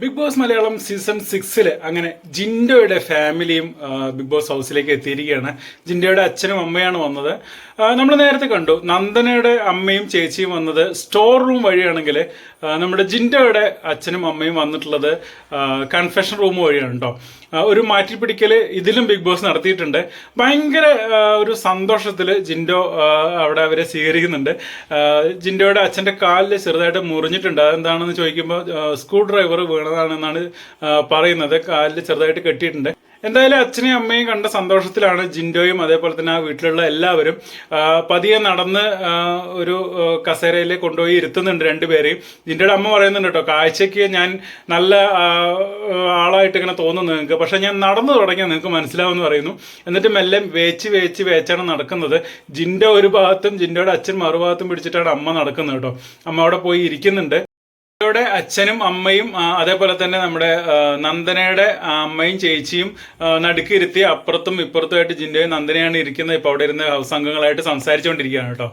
Big boss Malayalam season സിക്സിൽ അങ്ങനെ ജിൻഡോയുടെ ഫാമിലിയും ബിഗ് ബോസ് ഹൗസിലേക്ക് എത്തിയിരിക്കുകയാണ്. ജിൻഡോയുടെ അച്ഛനും അമ്മയാണ് വന്നത്. നമ്മൾ നേരത്തെ കണ്ടു നന്ദനയുടെ അമ്മയും ചേച്ചിയും വന്നത് സ്റ്റോർ റൂം വഴിയാണെങ്കിൽ നമ്മുടെ ജിൻഡോയുടെ അച്ഛനും അമ്മയും വന്നിട്ടുള്ളത് കൺഫെഷൻ റൂം വഴിയാണ് കേട്ടോ ഒരു മാറ്റിപ്പിടിക്കൽ ഇതിലും ബിഗ് ബോസ് നടത്തിയിട്ടുണ്ട്. ഭയങ്കര ഒരു സന്തോഷത്തിൽ ജിൻഡോ അവിടെ അവരെ സ്വീകരിക്കുന്നുണ്ട്. ജിൻഡോയുടെ അച്ഛന്റെ കാലിൽ ചെറുതായിട്ട് മുറിഞ്ഞിട്ടുണ്ട്. അതെന്താണെന്ന് ചോദിക്കുമ്പോൾ സ്ക്രൂ ഡ്രൈവർ വീണതാണെന്നാണ് പറയുന്നത്. കാലിൽ ചെറുതായിട്ട് കെട്ടിയിട്ടുണ്ട്. എന്തായാലും അച്ഛനെയും അമ്മയും കണ്ട സന്തോഷത്തിലാണ് ജിൻഡോയും അതേപോലെ തന്നെ ആ വീട്ടിലുള്ള എല്ലാവരും പതിയെ നടന്ന് ഒരു കസേരയിൽ കൊണ്ടുപോയി ഇരുത്തുന്നുണ്ട് രണ്ടുപേരെയും. ജിൻഡോയുടെ അമ്മ പറയുന്നുണ്ട് കേട്ടോ കാഴ്ചയ്ക്ക് ഞാൻ നല്ല ആളായിട്ട് ഇങ്ങനെ തോന്നുന്നു നിങ്ങൾക്ക്. പക്ഷെ ഞാൻ നടന്നു തുടങ്ങിയാൽ നിങ്ങൾക്ക് മനസ്സിലാവുമെന്ന് പറയുന്നു. എന്നിട്ട് മെല്ലെ വേച്ച് വേച്ച് വേച്ചാണ് നടക്കുന്നത്. ജിൻഡോ ഒരു ഭാഗത്തും ജിൻഡോയുടെ അച്ഛൻ മറുഭാഗത്തും പിടിച്ചിട്ടാണ് അമ്മ നടക്കുന്നത് കേട്ടോ. അമ്മ അവിടെ പോയി ഇരിക്കുന്നുണ്ട്. ജിൻഡോയുടെ അച്ഛനും അമ്മയും അതേപോലെ തന്നെ നമ്മുടെ നന്ദനയുടെ അമ്മയും ചേച്ചിയും നടുക്കിരുത്തി അപ്പുറത്തും ഇപ്പുറത്തുമായിട്ട് ജിൻഡോയും നന്ദനയാണ് ഇരിക്കുന്നത്. ഇപ്പൊ അവിടെ ഇരുന്ന് ഹൗസ് അംഗങ്ങളായിട്ട് സംസാരിച്ചുകൊണ്ടിരിക്കുകയാണ് കേട്ടോ.